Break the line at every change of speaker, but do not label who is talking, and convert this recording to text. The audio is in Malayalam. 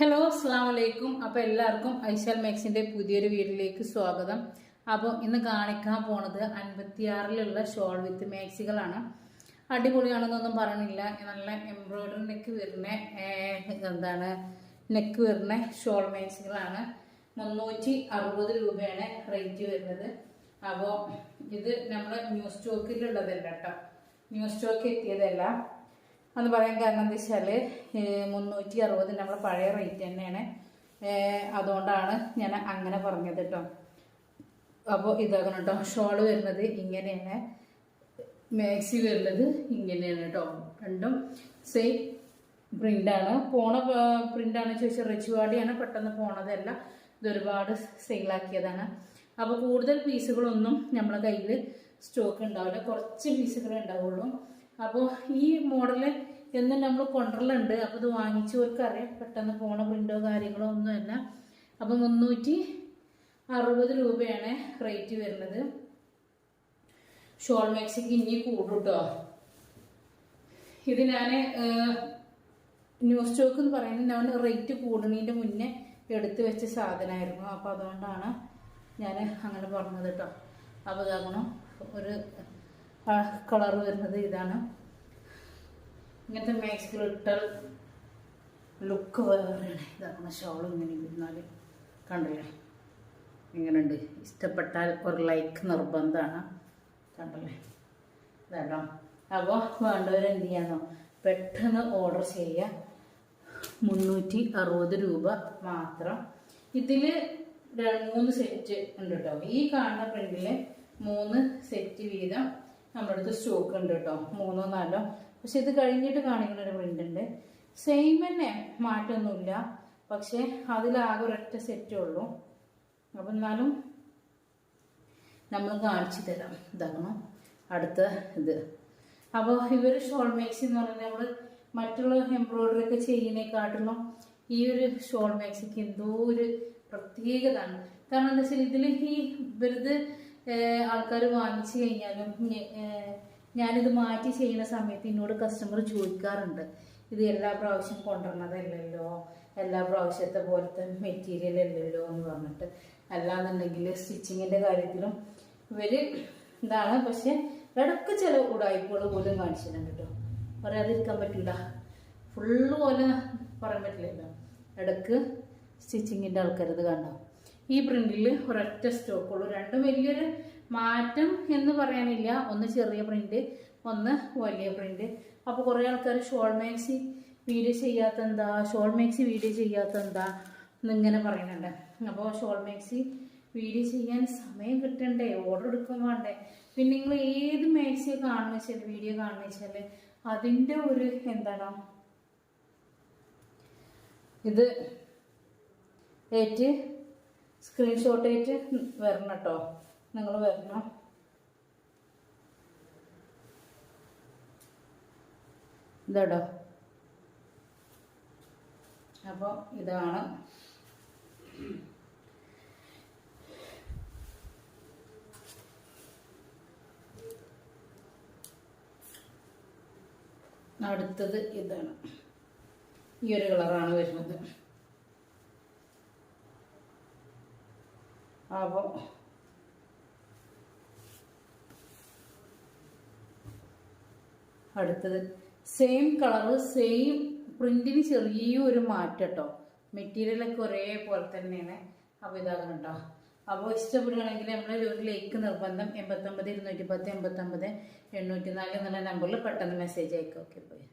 ഹലോ അസ്സാം വലൈക്കും അപ്പോൾ എല്ലാവർക്കും ഐശാൽ മാക്സിന്റെ പുതിയൊരു വീഡിയോയിലേക്ക് സ്വാഗതം. അപ്പോൾ ഇന്ന് കാണിക്കാൻ പോണത് അൻപത്തിയാറിലുള്ള ഷോൾ വിത്ത് മാക്സികളാണ്. അടിപൊളിയാണെന്നൊന്നും പറയണില്ല നല്ല എംബ്രോയിഡറി നെക്ക് വരുന്ന എന്താണ് നെക്ക് വരുന്ന ഷോൾ മാക്സികളാണ്. മുന്നൂറ്റി അറുപത് രൂപയാണ് റേറ്റ് വരുന്നത്. അപ്പോൾ ഇത് നമ്മൾ ന്യൂ സ്റ്റോക്കിലുള്ളതല്ല കേട്ടോ ന്യൂ സ്റ്റോക്ക് എത്തിയതല്ല. എന്ന് പറയാൻ കാരണം എന്താ വെച്ചാൽ മുന്നൂറ്റി അറുപത് നമ്മളെ പഴയ റേറ്റ് തന്നെയാണ്. അതുകൊണ്ടാണ് ഞാൻ അങ്ങനെ പറഞ്ഞത് കേട്ടോ അപ്പോൾ ഇതാകണം കേട്ടോ ഷോൾ വരുന്നത് ഇങ്ങനെയാണ്. മാക്സി വരുന്നത് ഇങ്ങനെയാണ് കേട്ടോ രണ്ടും സെയിം പ്രിന്റാണ് പോണ പ്രിന്റാണ് ചോദിച്ചാൽ റിച്ചുവാടിയാണ് പെട്ടെന്ന് പോണതല്ല. ഇതൊരുപാട് സെയിലാക്കിയതാണ് അപ്പോൾ കൂടുതൽ പീസുകളൊന്നും നമ്മളെ കയ്യിൽ സ്റ്റോക്ക് ഉണ്ടാവില്ല. കുറച്ച് പീസുകളേ ഉണ്ടാവുള്ളൂ. അപ്പോൾ ഈ മോഡൽ എന്നും നമ്മൾ കൊണ്ടുവരലുണ്ട്. അപ്പോൾ ഇത് വാങ്ങിച്ചവർക്കറിയാം പെട്ടെന്ന് പോണ പ്രിന്റോ കാര്യങ്ങളോ ഒന്നുമല്ല അപ്പോൾ മുന്നൂറ്റി അറുപത് രൂപയാണ് റേറ്റ് വരുന്നത്. ഷോൾ മാക്സിക്ക് ഇനി കൂടും കേട്ടോ ഇത് ഞാൻ ന്യൂ സ്റ്റോക്ക് എന്ന് പറയുന്നത് ഞാൻ റേറ്റ് കൂടുന്നതിന്റെ മുന്നേ എടുത്തു വെച്ച സാധനമായിരുന്നു. അപ്പോൾ അതുകൊണ്ടാണ് ഞാൻ അങ്ങനെ പറഞ്ഞത് കേട്ടോ അപ്പോൾ ഇതാകണം. ഒരു കളർ വരുന്നത് ഇതാണ്. ഇങ്ങനത്തെ മാക്സികൾ ഇട്ടാൽ ലുക്ക് വേറെയാണ് ഇതാണ് ഷോൾ ഇങ്ങനെ ഇരുന്നാൽ കണ്ടില്ലേ? ഇങ്ങനെയുണ്ട് ഇഷ്ടപ്പെട്ടാൽ ഒരു ലൈക്ക് നിർബന്ധമാണ്. കണ്ടല്ലേ? ഇതാക്കാം അപ്പോൾ വേണ്ടവരെന്ത് ചെയ്യാന്നോ? പെട്ടെന്ന് ഓർഡർ ചെയ്യുക മുന്നൂറ്റി അറുപത് രൂപ മാത്രം. ഇതിൽ മൂന്ന് സെറ്റ് ഉണ്ട് കേട്ടോ ഈ കാണുന്ന പ്രിന്റിൽ മൂന്ന് സെറ്റ് വീതം നമ്മുടെ അടുത്ത് സ്റ്റോക്ക് ഉണ്ട് കേട്ടോ മൂന്നോ നാലോ പക്ഷെ ഇത് കഴിഞ്ഞിട്ട് കാണിക്കുന്ന ഒരു പ്രിന്റ് ഉണ്ട്. സെയിം തന്നെ മാറ്റമൊന്നുമില്ല പക്ഷെ അതിലാകെ ഒരൊറ്റ സെറ്റേ ഉള്ളൂ. അപ്പം എന്നാലും നമ്മൾ കാണിച്ചു തരാം. ഇതാകണം അടുത്ത ഇത്. അപ്പോൾ ഇവർ ഷോൾ മേക്സ് എന്ന് പറഞ്ഞാൽ നമ്മൾ മറ്റുള്ള എംബ്രോയിഡറി ഒക്കെ ചെയ്യുന്നതിനെക്കാട്ടിലും ഈ ഒരു ഷോൾ മേക്സിക്ക് എന്തോ ഒരു പ്രത്യേകതയാണ് കാരണം എന്താ വെച്ചാൽ ഇതിൽ ഈ വെറുതെ ആൾക്കാർ വാങ്ങിച്ചു കഴിഞ്ഞാലും ഞാനിത് മാറ്റി ചെയ്യുന്ന സമയത്ത് എന്നോട് കസ്റ്റമർ ചോദിക്കാറുണ്ട്. ഇത് എല്ലാ പ്രാവശ്യം കൊണ്ടുവരണതല്ലല്ലോ എല്ലാ പ്രാവശ്യത്തെ പോലത്തെ മെറ്റീരിയൽ അല്ലല്ലോ എന്ന് പറഞ്ഞിട്ട്. അല്ലാന്നുണ്ടെങ്കിൽ സ്റ്റിച്ചിങ്ങിന്റെ കാര്യത്തിലും ഇവർ ഇതാണ്. പക്ഷെ ഇടയ്ക്ക് ചില ഉടായ്പകൾ പോലും കാണിച്ചിട്ടുണ്ട് കേട്ടോ. പറയാതിരിക്കാൻ പറ്റില്ല. ഫുള്ള് പോലെ പറയാൻ പറ്റില്ലല്ലോ. ഇടയ്ക്ക് സ്റ്റിച്ചിങ്ങിന്റെ ആൾക്കാരത് കണ്ടോ. ഈ പ്രിന്റിൽ ഒരൊറ്റ സ്റ്റോക്കുള്ളൂ രണ്ടും വലിയൊരു മാറ്റം എന്ന് പറയാനില്ല. ഒന്ന് ചെറിയ പ്രിന്റ് ഒന്ന് വലിയ പ്രിന്റ് അപ്പോൾ കുറേ ആൾക്കാർ ഷോൾ മാക്സി വീഡിയോ ചെയ്യാത്ത എന്താ ഷോൾ മാക്സി വീഡിയോ ചെയ്യാത്ത എന്താ എന്നിങ്ങനെ പറയുന്നുണ്ട്. അപ്പോൾ ഷോൾ മാക്സി വീഡിയോ ചെയ്യാൻ സമയം കിട്ടണ്ടേ? ഓർഡർ എടുക്കാൻ വേണ്ടേ? പിന്നെ നിങ്ങൾ ഏത് മാക്സിയെ കാണുന്ന വെച്ചാൽ വീഡിയോ കാണുന്ന വെച്ചാൽ അതിന്റെ ഒരു എന്താണ്? ഇത് ഏറ്റ് സ്ക്രീൻഷോട്ട് ആയിട്ട് വരണം കേട്ടോ. നിങ്ങൾ വരണം. ഇതാടോ. അപ്പോൾ ഇതാണ്. അടുത്തത് ഇതാണ്. ഈ ഒരു കളറാണ് വരുന്നത്. അപ്പോൾ അടുത്തത്. സെയിം കളറ് സെയിം പ്രിന്റിന് ചെറിയൊരു മാറ്റം കേട്ടോ മെറ്റീരിയലൊക്കെ ഒരേപോലെ തന്നെയാണ്. അപ്പോൾ ഇതാകും കേട്ടോ അപ്പോൾ ഇഷ്ടപ്പെടുകയാണെങ്കിൽ നമ്മൾ ഒരു ലേക്ക് നിർബന്ധം എൺപത്തൊമ്പത് ഇരുന്നൂറ്റി പത്ത് എൺപത്തൊമ്പത് എണ്ണൂറ്റി നാല് എന്നുള്ള നമ്പറിൽ പെട്ടെന്ന് മെസ്സേജ് അയക്കും. ഓക്കെ പോയി